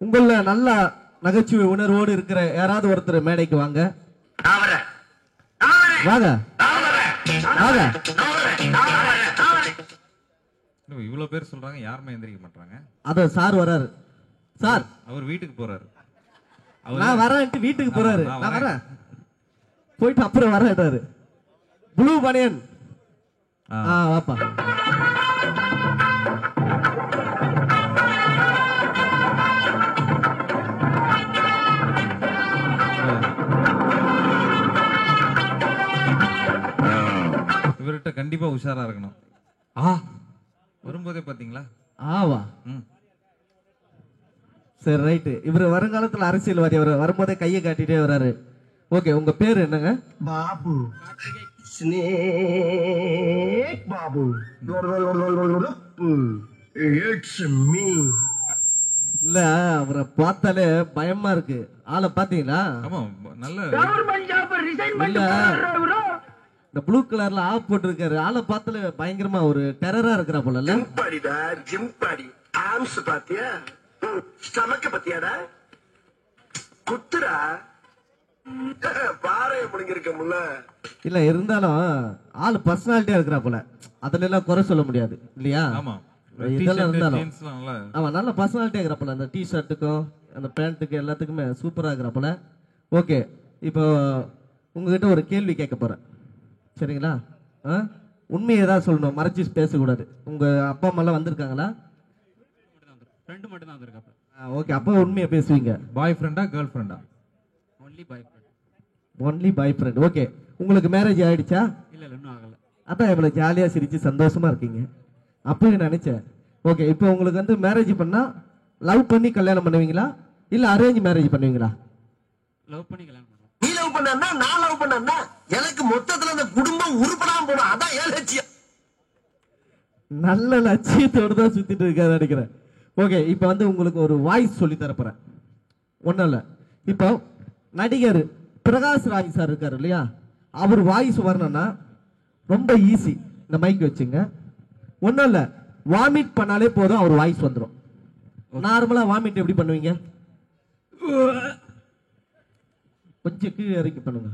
உங்கள நல்ல நகைச்சுவை உணர்வோடு இருக்கிற யாராவது ஒருத்தர் மேடைக்கு வாங்க. வாங்க. வாங்க. இவ்வளவு பேர் சொல்றாங்க யாருமே எந்திரிக்க மாட்டாங்க அத சார் வராரு. சார். அவர் வீட்டுக்கு போறாரு. அவர் நான் வரேன்ட்டு வீட்டுக்கு போறாரு. நான் வரேன். போயிட்டு அப்புறம் வரேன்றாரு ப்ளூ பனியன். ஆ வாப்பா. கண்டிப்பாக உஷாராக இருக்கணும். ஆ. வரும்போதே பார்த்தீங்களா ஆவா ம். சரி ரைட்டு. இவர் வருங்காலத்தில் அரசியல்வாதி. அவர் வரும்போதே கையை காட்டிட்டே வர்றாரு ஓகே உங்க பேர் என்னங்க? Babu. Snake Babu. It's me இல்ல அவரை பார்த்தாலே பயமா இருக்கு. ஆளை பாத்தீங்களா ஆமா நல்ல இந்த ப்ளூ கலர்ல ஆஃப் போட்டிருக்காரு ஆளை பார்த்துல பயங்கரமா ஒரு டெரரா இருக்கிறா போல ஜிம் பாடி ஆம்ஸ் பாத்தியா? ஸ்டமக்க பத்தியாடா? குத்துடா? பாறைய முடிஞ்சிருக்கமுல்ல இல்ல இருந்தாலும் ஆள் பர்சனாலிட்டியா இருக்கிறா போல. அதுல எல்லாம் குறை சொல்ல முடியாது இல்லையா? ஆமா. இதெல்லாம் இருந்தாலும். ஆமா நல்ல பர்சனாலிட்டியா இருக்கிறா போல. அந்த டி ஷர்ட்டுக்கும் அந்த பேண்ட்டுக்கு எல்லாத்துக்குமே சூப்பரா இருக்கிறா போல. ஓகே இப்போ உங்ககிட்ட ஒரு கேள்வி கேட்க போறேன். சரிங்களா? ஆ? உண்மையை தான் சொல்லணும். மறைச்சு பேசக்கூடாது. உங்க அப்பா அம்மா எல்லாம் வந்திருக்காங்களா? ஃப்ரெண்டு மட்டும் தான் வந்திருக்காப்ல ஓகே. அப்போ உண்மையை பேசுவீங்க. பாய் ஃப்ரெண்டா கேர்ள் ஃப்ரெண்டா only boy friend only boy friend okay உங்களுக்கு மேரேஜ் ஆயிடுச்சா? இல்ல இல்ல. இன்னும் ஆகல. அதான் இவ்வளவு ஜாலியா சிரிச்சு சந்தோஷமா இருக்கீங்க. அப்பவே நினைச்சேன். ஓகே இப்போ உங்களுக்கு வந்து மேரேஜ் பண்ணா லவ் பண்ணி கல்யாணம் பண்ணுவீங்களா? இல்ல அரேஞ்ச் மேரேஜ் பண்ணுவீங்களா? லவ் பண்ணி கல்யாணம் நீ லவ் பண்ணா நான் லவ் பண்ணா எனக்கு மொத்தத்துல அந்த குடும்பம் உருப்படாம போடும் அதான் ஏன் லட்சியம். நல்ல லட்சியத்தோட தான் சுத்திட்டு இருக்காரு நினைக்கிறேன். ஓகே இப்போ வந்து உங்களுக்கு ஒரு வாய்ஸ் சொல்லி தரப்போறேன். ஒன்றும் இல்லை. இப்போ நடிகர் பிரகாஷ் ராஜ் சார் இருக்காரு இல்லையா? அவர் வாய்ஸ் வரணும்னா ரொம்ப ஈஸி இந்த மைக் வச்சுங்க. ஒன்றும் இல்லை. வாமிட் பண்ணாலே போதும் அவர் வாய்ஸ் வந்துடும் நார்மலாக வாமிட் எப்படி பண்ணுவீங்க? கொஞ்சம் கீழே இறக்கி பண்ணுங்க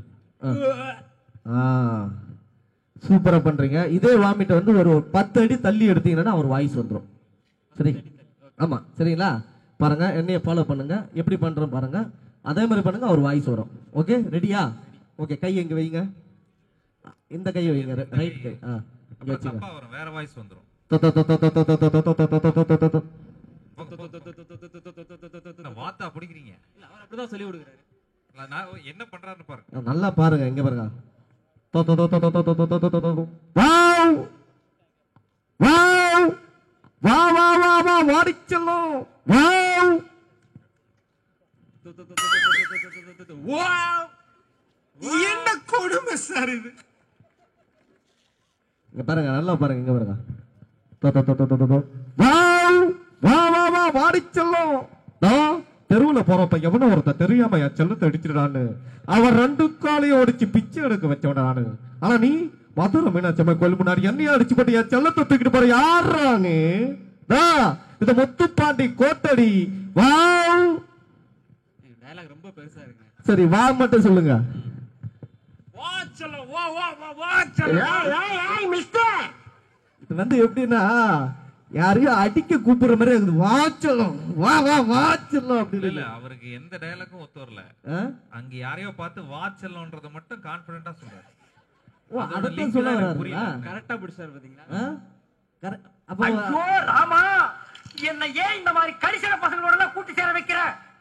சூப்பராக பண்ணுறீங்க இதே வாமிட்டை வந்து ஒரு பத்து அடி தள்ளி எடுத்தீங்கன்னா அவர் வாய்ஸ் வந்துடும் சரி ஆமாம் சரிங்களா பாருங்கள் என்னையை ஃபாலோ பண்ணுங்கள் எப்படி பண்ணுறோம் பாருங்கள் அதே மாதிரி பண்ணுங்கள் அவர் வாய்ஸ் வரும் ஓகே ரெடியா ஓகே கை எங்கே வைங்க இந்த கை வைங்க ரைட் கை ஆ வேற வாய்ஸ் வந்துடும் வாத்தா பிடிக்கிறீங்க அவர் அப்படிதான் சொல்லி கொடுக்குறாரு நான் என்ன பண்றாருன்னு பாருங்க நல்லா பாருங்க இங்க பாருங்க தொ, தொ, தொ, தொ, தொ, தொ, தொ, தொ, தொ, தொ, தொ, தொ. வாவ்! வாவ்! வா வா வா வா வாடிச்செல்லும் வாவ்! என்ன கொடுமை சார் இது இங்க பாருங்க நல்லா பாருங்க இங்க பாருங்க தொ, தொ, தொ, தொ, தொ, தொ, தொ. வாவ்! வா வா வா வாடிச்செல்லும் தெருவுல போறப்ப எவனோ ஒருத்தன் தெரியாம என் செல்லத்தை அடிச்சிடான்னு அவன் ரெண்டு காலையும் ஒடிச்சு பிச்சை எடுக்க வச்சவன நானு ஆனா நீ மதுரை மீனாட்சி அம்மா கோயில் முன்னாடி என்னைய அடிச்சு போட்டு என் செல்லத்தை தூக்கிட்டு போற யாரா நீ இது முத்துப்பாண்டி கோட்டடி வாவ். டயலாக் ரொம்ப பெருசா இருக்கு. சரி வா மட்டும் சொல்லுங்க. இது வந்து எப்படின்னா யாரையும் அடிக்க கூப்பிடுற மாதிரி இருக்குது. வாச்சலம் வா வா வாச்சலம் அப்படின்னு இல்ல அவருக்கு எந்த டயலாக்கும் ஒத்து வரல? அங்க யாரையோ பார்த்து வாட்சல்லன்றத மட்டும் கான்பிடண்டா சொல்றாரு. ஓ link சொல்ல புரியல. கரெக்டா பிடிச்சாரு பாத்தீங்களா. அப்போ ராமா! என்ன ஏன் இந்த மாதிரி கரிசன பசங்களோட எல்லாம் கூட்டி சேர வைக்கிற?